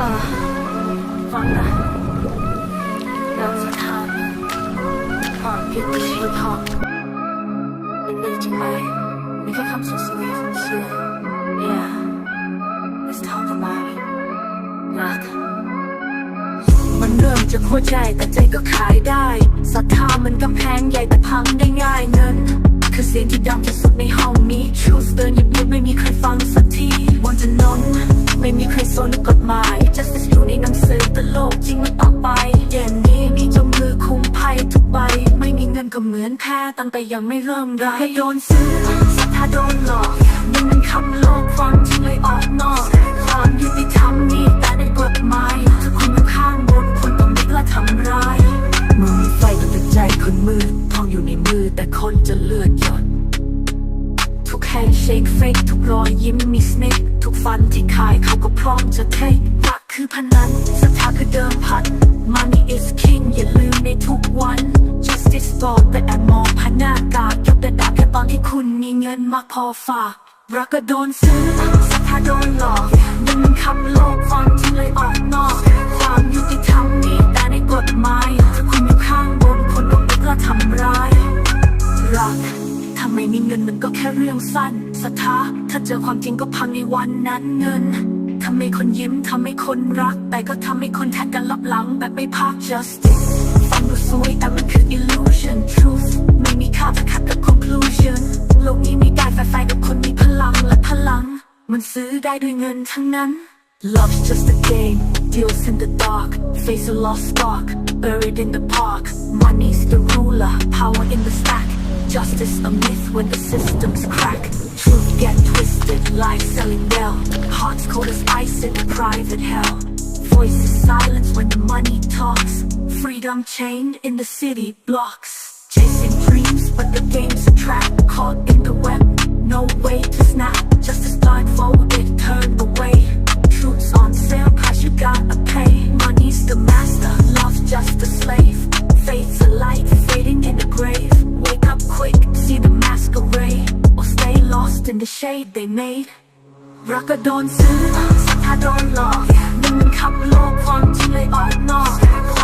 เออฟังนะแล้วสถานอ่อนพิษชีวิตทองมันมีจริงไหมมีแค่คำสวยๆเชื่อ yeah let's talk about it รักมันเริ่มจากหัวใจแต่ใจก็ขายได้ศรัทธามันกำแพงใหญ่แต่พังได้ง่ายเงินคือเสียงที่ดังที่สุดในห้องนี้ Truth เตือนเงียบๆไม่มีใครฟังสักทีบนถนอนไม่มีใครสนกฎหมาย โลกจริงมันออกไปเย็นนี้มีเจามือคุมภัยทุกใบ ไม่มีเงินก็เหมือนแพ้ตั้งแต่ยังไม่เริ่มไรให้โดนซื้อศรัทธาโดนหลอกมันมันคำโลกความจริงเลยออกนอกความยุติธรรมมีแต่ในกฎหมายถ้าคุณอยู่ข้างบนคุณต้องไม่กล้าทำร้ายมือมีไฟแต่ใจคนมืดทองอยู่ในมือแต่คนจะเลือดหยดทุกแฮนด์เชคเฟกทุกรอยยิ้มมีสเนกทุกฟันที่ขายเขาก็พร้อมจะเทรั คือพนันศรัทธาคือเดิมพัน Money is king อย่าลืมในทุกวัน Justice บอกแต่แอบมองผ่านหน้ากากยกแต่ด่าแค่ตอนที่คุณมีเงินมากพอฝากรักก็โดนซื้อศรัทธาโดนหลอกมันมันคำโลกความจริงเลยออกนอก ความยุติธรรมมีแต่ในกฎหมายถ้าคุณอยู่ข้างบนคนก็ไม่กล้าทำร้ายรักถ้าไม่มีเงินมันก็แค่เรื่องสั้นศรัทธาถ้าเจอความจริงก็พังในวันนั้นเงิน ทำให้คนยิ้มทำให้คนรัก แต่ก็ทำให้คนแทนกันลับหลังแบบไม่พัก justice ฟังดูสวยแต่มันคือ illusion truth ไม่มีค่าถ้าขัดกับ conclusion โลกนี้มีการแฝงกับคนมีพลังและพลัง มันซื้อได้ด้วยเงินทั้งนั้น Love's just a game, deals in the dark, face a lost spark, buried in the park. Money's the ruler, power in the stack. Justice a myth when the systems crack. Truth get twisted, lies selling well. Hearts cold as ice in a private hell. Voices silence when the money talks. Freedom chained in the city blocks. Chasing dreams, but the game's a trap. Caught in the web, no way to they made. รักก็โดนซื้อสัทธาโดนหลอกมันมันคำโลกความจริงเลยออกนอก